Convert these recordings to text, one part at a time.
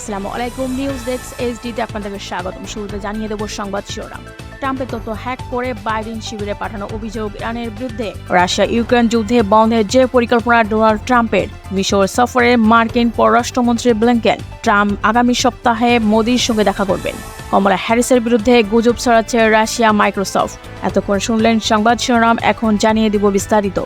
আসসালামু আলাইকুম news desk এইচডিতে আপনাদেরকে স্বাগতম। শুরুতে জানিয়ে দেব সংবাদ শিরোনাম। ট্রাম্পের তথ্য হ্যাক করে বাইডেন শিবিরে পাঠানো অভিযোগ ইরানের বিরুদ্ধে। রাশিয়া ইউক্রেন যুদ্ধে বন্ধের যে পরিকল্পনা ডোনাল্ড ট্রাম্পের, মিশর সফরে মার্কিন পররাষ্ট্রমন্ত্রী ব্লিংকেন। ট্রাম্প আগামী সপ্তাহে মোদির সঙ্গে দেখা করবেন। কমলা হ্যারিসের বিরুদ্ধে গুজব ছড়াচ্ছে রাশিয়া মাইক্রোসফট। এতক্ষণ শুনলেন সংবাদ শিরোনাম, এখন জানিয়ে দিব বিস্তারিত।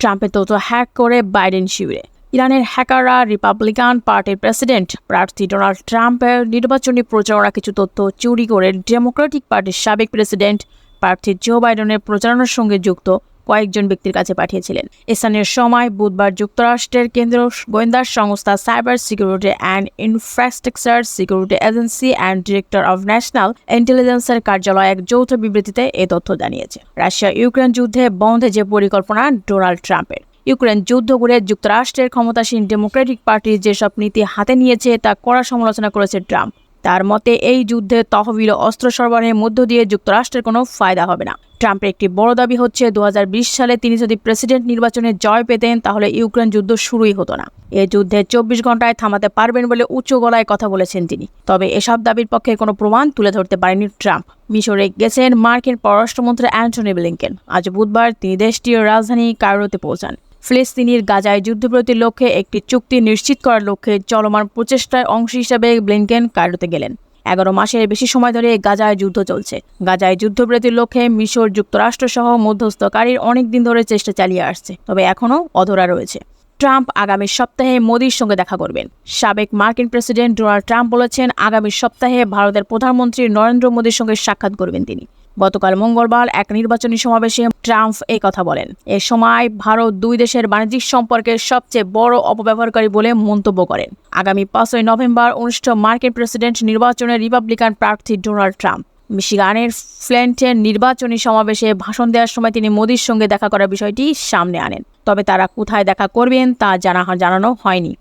ট্রাম্পের তথ্য হ্যাক করে বাইডেন শিবিরে। ইরানের হ্যাকাররা রিপাবলিকান পার্টির প্রেসিডেন্ট প্রার্থী ডোনাল্ড ট্রাম্পের নির্বাচনী প্রচারণা কিছু তথ্য চুরি করে ডেমোক্রেটিক পার্টির সাবেক প্রেসিডেন্ট প্রার্থী জো বাইডেনের প্রচারণার সঙ্গে যুক্ত কয়েকজন ব্যক্তির কাছে পাঠিয়েছিলেন। স্থানীয় সময় বুধবার যুক্তরাষ্ট্রের কেন্দ্রীয় গোয়েন্দা সংস্থা cyber security and infrastructure security agency and director of national ইন্টেলিজেন্সের কার্যালয় এক যৌথ বিবৃতিতে এ তথ্য জানিয়েছে। রাশিয়া ইউক্রেন যুদ্ধে বন্ধে যে পরিকল্পনা ডোনাল্ড ট্রাম্পের। ইউক্রেন যুদ্ধ করে যুক্তরাষ্ট্রের ক্ষমতাসীন ডেমোক্রেটিক পার্টি যেসব নীতি হাতে নিয়েছে তা কড়া সমালোচনা করেছে ট্রাম্প। তার মতে, এই যুদ্ধে তহবিল অস্ত্র সরবরাহের মধ্য দিয়ে যুক্তরাষ্ট্রের কোনো ফায়দা হবে না। ট্রাম্পের একটি বড় দাবি হচ্ছে দু হাজার বিশ সালে তিনি যদি প্রেসিডেন্ট নির্বাচনে জয় পেতেন, তাহলে ইউক্রেন যুদ্ধ শুরুই হতো না। এ যুদ্ধে চব্বিশ ঘন্টায় থামাতে পারবেন বলে উচ্চ গলায় কথা বলেছেন তিনি। তবে এসব দাবির পক্ষে কোনো প্রমাণ তুলে ধরতে পারেনি ট্রাম্প। মিশরে গেছেন মার্কিন পররাষ্ট্রমন্ত্রী অ্যান্টনি ব্লিংকেন। আজ বুধবার তিনি দেশটির রাজধানী কায়রোতে পৌঁছান। ফিলিস্তিনির গাজায় যুদ্ধবিরতির লক্ষ্যে একটি চুক্তি নিশ্চিত করার লক্ষ্যে চলমান প্রচেষ্টার অংশ হিসাবে ব্লিংকেন কায়রোতে গেলেন। এগারো মাসের বেশি সময় ধরে গাজায় যুদ্ধ চলছে। গাজায় যুদ্ধবিরতির লক্ষ্যে মিশর যুক্তরাষ্ট্র সহ মধ্যস্থকারীর অনেক দিন ধরে চেষ্টা চালিয়ে আসছে, তবে এখনও অধরা রয়েছে। ট্রাম্প আগামী সপ্তাহে মোদির সঙ্গে দেখা করবেন। সাবেক মার্কিন প্রেসিডেন্ট ডোনাল্ড ট্রাম্প বলেছেন, আগামী সপ্তাহে ভারতের প্রধানমন্ত্রী নরেন্দ্র মোদীর সঙ্গে সাক্ষাৎ করবেন তিনি। গতকাল মঙ্গলবার এক নির্বাচনী সমাবেশে ট্রাম্প এই কথা বলেন। এ সময় ভারত দুই দেশের বাণিজ্যিক সম্পর্কের সবচেয়ে বড় অপব্যবহারকারী বলে মন্তব্য করেন আগামী পাঁচই নভেম্বর অনুষ্ঠিত মার্কিন প্রেসিডেন্ট নির্বাচনে রিপাবলিকান প্রার্থী ডোনাল্ড ট্রাম্প। মিশিগানের ফ্ল্যান্টের নির্বাচনী সমাবেশে ভাষণ দেওয়ার সময় তিনি মোদির সঙ্গে দেখা করার বিষয়টি সামনে আনেন। তবে তারা কোথায় দেখা করবেন তা জানা জানানো হয়নি।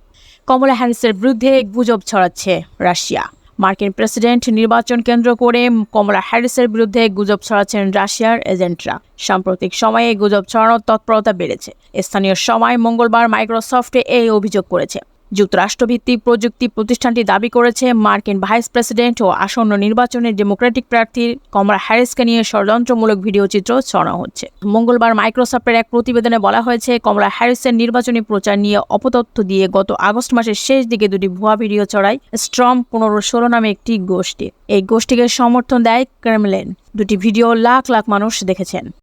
কমলা হ্যারিসের বিরুদ্ধে গুজব ছড়াচ্ছে রাশিয়া। মার্কিন প্রেসিডেন্ট নির্বাচন কেন্দ্র করে কমলা হ্যারিসের বিরুদ্ধে গুজব ছড়াচ্ছেন রাশিয়ার এজেন্টরা। সাম্প্রতিক সময়ে গুজব ছড়ানোর তৎপরতা বেড়েছে। স্থানীয় সময় মঙ্গলবার মাইক্রোসফটে এই অভিযোগ করেছে। যুক্তরাষ্ট্রভিত্তিক প্রযুক্তি প্রতিষ্ঠানটি দাবি করেছে, মার্কিন ভাইস প্রেসিডেন্ট ও আসন্ন নির্বাচনে ডেমোক্রেটিক প্রার্থী কমলা হ্যারিসকে নিয়ে ষড়যন্ত্রমূলক ভিডিও চিত্র ছড়ানো হচ্ছে। মঙ্গলবার মাইক্রোসফটের এক প্রতিবেদনে বলা হয়েছে, কমলা হ্যারিসের নির্বাচনী প্রচার নিয়ে অপতথ্য দিয়ে গত আগস্ট মাসের শেষ দিকে দুটি ভুয়া ভিডিও ছড়ায় স্ট্রম পনেরো ষোলো নামে একটি গোষ্ঠী। এই গোষ্ঠীকে সমর্থন দেয় ক্রেমলেন। দুটি ভিডিও লাখ লাখ মানুষ দেখেছেন।